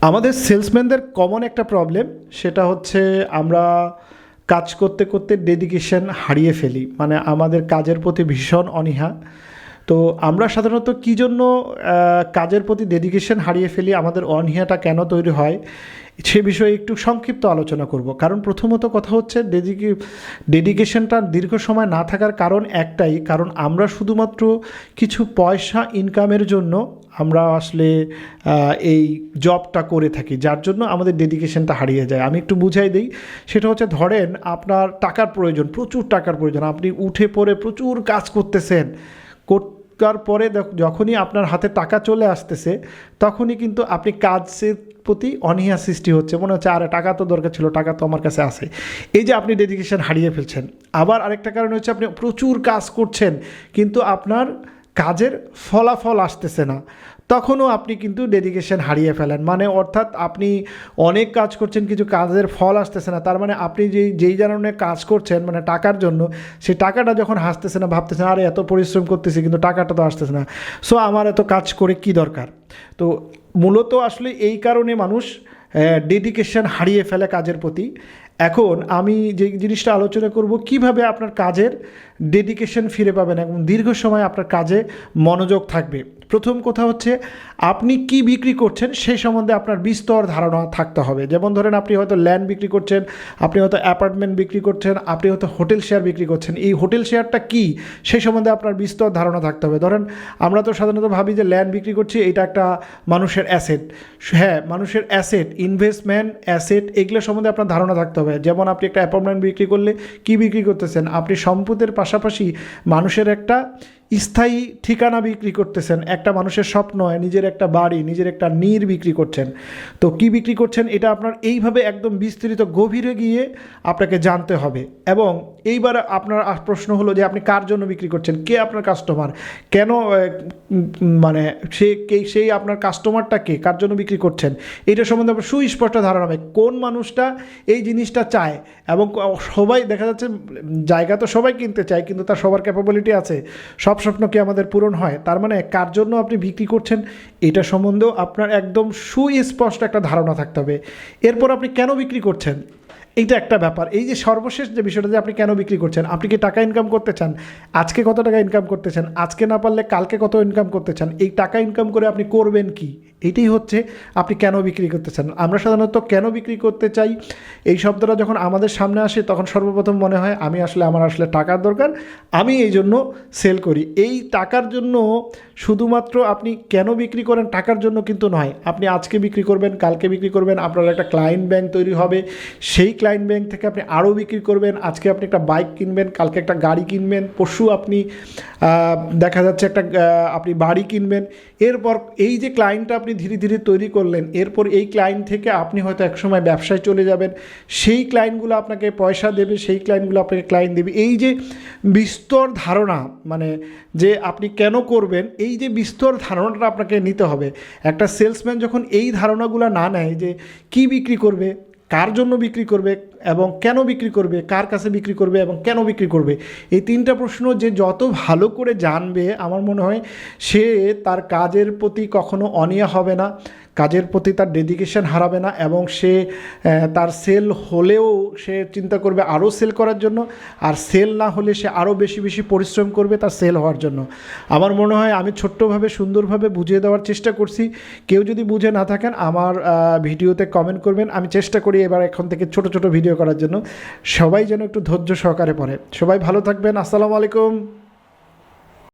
আমাদের সেলসম্যানদের কমন একটা প্রবলেম সেটা হচ্ছে আমরা কাজ করতে করতে ডেডিকেশন হারিয়ে ফেলি। মানে আমাদের কাজের প্রতি ভীষণ অনীহা। তো আমরা সাধারণত কী জন্য কাজের প্রতি ডেডিকেশন হারিয়ে ফেলি, আমাদের অনীহাটা কেন তৈরি হয়, সে বিষয়ে একটু সংক্ষিপ্ত আলোচনা করব। কারণ প্রথমত কথা হচ্ছে ডেডিকে ডেডিকেশনটা দীর্ঘ সময় না থাকার কারণ একটাই, কারণ আমরা শুধুমাত্র কিছু পয়সা ইনকামের জন্য আমরা আসলে এই জবটা করে থাকি, যার জন্য আমাদের ডেডিকেশনটা হারিয়ে যায়। আমি একটু বুঝাই দিই, সেটা হচ্ছে ধরেন আপনার টাকার প্রয়োজন, প্রচুর টাকার প্রয়োজন, আপনি উঠে পড়ে প্রচুর কাজ করতেছেন করার পরে যখনই আপনার হাতে টাকা চলে আসতেছে, তখনই কিন্তু আপনি কাজের প্রতি অনীহা সৃষ্টি হচ্ছে। মনে হচ্ছে, আরে, টাকা তো দরকার ছিল, টাকা তো আমার কাছে আছে। এই যে আপনি ডেডিকেশন হারিয়ে ফেলছেন। আবার আরেকটা কারণ হচ্ছে, আপনি প্রচুর কাজ করছেন, কিন্তু আপনার কাজের ফলাফল আসতেছে না। তখনও আপনি কিন্তু ডেডিকেশন হারিয়ে ফেলেন। মানে অর্থাৎ আপনি অনেক কাজ করছেন, কিছু কাজের ফল আসতেছে না। তার মানে আপনি যেই যেই ধরনের কাজ করছেন মানে টাকার জন্য, সেই টাকাটা যখন হাসতেছে না ভাবতেছেন আরে, এত পরিশ্রম করতেছি, কিন্তু টাকাটা তো আসতেছে না। সো আমার এত কাজ করে কি দরকার? তো মূলত আসলে এই কারণে মানুষ ডেডিকেশন হারিয়ে ফেলে কাজের প্রতি। এখন আমি যে জিনিসটা আলোচনা করব, কীভাবে আপনার কাজের ডেডিকেশন ফিরে পাবেন এবং দীর্ঘ সময় আপনার কাজে মনোযোগ থাকবে। প্রথম কথা হচ্ছে, আপনি কি বিক্রি করছেন সেই সম্বন্ধে আপনার বিস্তর ধারণা থাকতে হবে। যেমন ধরেন, আপনি হয়তো ল্যান্ড বিক্রি করছেন, আপনি হয়তো অ্যাপার্টমেন্ট বিক্রি করছেন, আপনি হয়তো হোটেল শেয়ার বিক্রি করছেন। এই হোটেল শেয়ারটা কি সেই সম্বন্ধে আপনার বিস্তর ধারণা থাকতে হবে। ধরেন, আমরা তো সাধারণত ভাবি যে ল্যান্ড বিক্রি করছি, এটা একটা মানুষের অ্যাসেট হ্যাঁ মানুষের অ্যাসেট ইনভেস্টমেন্ট অ্যাসেট এগুলো সম্বন্ধে আপনার ধারণা থাকতে হবে। যেমন আপনি একটা অ্যাপার্টমেন্ট বিক্রি করলে কি বিক্রি করতেছেন? আপনি সম্পদের পাশাপাশি মানুষের একটা স্থায়ী ঠিকানা বিক্রি করতেছেন। একটা মানুষের স্বপ্ন নিজের একটা বাড়ি, নিজের একটা নীর বিক্রি করছেন। তো কি বিক্রি করছেন? এটা আপনার এইভাবে একদম বিস্তৃত গভীরে গিয়ে আপনাকে জানতে হবে। এবং এইবার আপনার প্রশ্ন হলো যে, আপনি কার জন্য বিক্রি করছেন? কে আপনার কাস্টমার কেন মানে সে কে, সেই আপনার কাস্টমারটা কে? কার জন্য বিক্রি করছেন? এটা সম্বন্ধে আপনার সুস্পষ্ট ধারণা হবে। কোন মানুষটা এই জিনিসটা চায়? এবং সবাই দেখা যাচ্ছে জায়গা তো সবাই কিনতে চায়, কিন্তু তার সবার ক্যাপাবিলিটি আছে। সব স্বপ্ন কি আমাদের পূরণ হয়। তার মানে কার জন্য আপনি বিক্রি করছেন, এটা সম্বন্ধেও আপনার একদম সুস্পষ্ট একটা ধারণা থাকতে হবে। এরপর আপনি কেন বিক্রি করছেন? এইটা একটা ব্যাপার। এই যে সর্বশেষ যে বিষয়টা যে আপনি কেন বিক্রি করছেন, আপনি কি টাকা ইনকাম করতে চান? আজকে কত টাকা ইনকাম করতে চান? আজকে না পারলে কালকে কত ইনকাম করতে চান? এই টাকা ইনকাম করে আপনি করবেন কি? এটাই হচ্ছে আপনি কেন বিক্রি করতে চান। আমরা সাধারণত কেন বিক্রি করতে চাই? এই শব্দটা যখন আমাদের সামনে আসে, তখন সর্বপ্রথম মনে হয়, আমি আসলে, আমার আসলে টাকার দরকার, আমি এই জন্য সেল করি। এই টাকার জন্য শুধুমাত্র আপনি কেন বিক্রি করেন, টাকার জন্য কিন্তু নয়। আপনি আজকে বিক্রি করবেন, কালকে বিক্রি করবেন, আপনার একটা ক্লায়েন্ট ব্যাংক তৈরি হবে। সেই ক্লায়েন্ট ব্যাংক থেকে আপনি আরও বিক্রি করবেন। আজকে আপনি একটা বাইক কিনবেন, কালকে একটা গাড়ি কিনবেন, পরশু আপনি দেখা যাচ্ছে একটা আপনি বাড়ি কিনবেন। এরপর এই যে ক্লায়েন্টটা আপনি ধীরে ধীরে তৈরি করলেন, এরপর এই ক্লায়েন্ট থেকে আপনি হয়তো একসময় ব্যবসায় চলে যাবেন, সেই ক্লায়েন্টগুলো আপনাকে পয়সা দেবে, সেই ক্লায়েন্টগুলো আপনাকে ক্লায়েন্ট দেবে। এই যে বিস্তর ধারণা মানে যে আপনি কেন করবেন, এই যে বিস্তর ধারণাটা আপনাকে নিতে হবে। একটা সেলসম্যান যখন এই ধারণাগুলো না নেয় যে কি বিক্রি করবে কার জন্য বিক্রি করবে এবং কেন বিক্রি করবে, কার কাছে বিক্রি করবে এবং কেন বিক্রি করবে? এই তিনটা প্রশ্ন যে যত ভালো করে জানবে, আমার মনে হয় সে তার কাজের প্রতি কখনো অনিয়া হবে না। কাজের প্রতি তার ডেডিকেশন হারাবে না এবং সে তার সেল হলেও সে চিন্তা করবে আরও সেল করার জন্য। আর সেল না হলে সে আরও বেশি বেশি পরিশ্রম করবে তার সেল হওয়ার জন্য। আমার মনে হয় আমি ছোট্টভাবে, সুন্দরভাবে বুঝিয়ে দেওয়ার চেষ্টা করছি। কেউ যদি বুঝে না থাকেন, আমার ভিডিওতে কমেন্ট করবেন। আমি চেষ্টা করি এবার এখন থেকে ছোট ছোট ভিডিও করার জন্য। সবাই যেন একটু ধৈর্য সহকারে পড়ে। সবাই ভালো থাকবেন। আসসালামু আলাইকুম।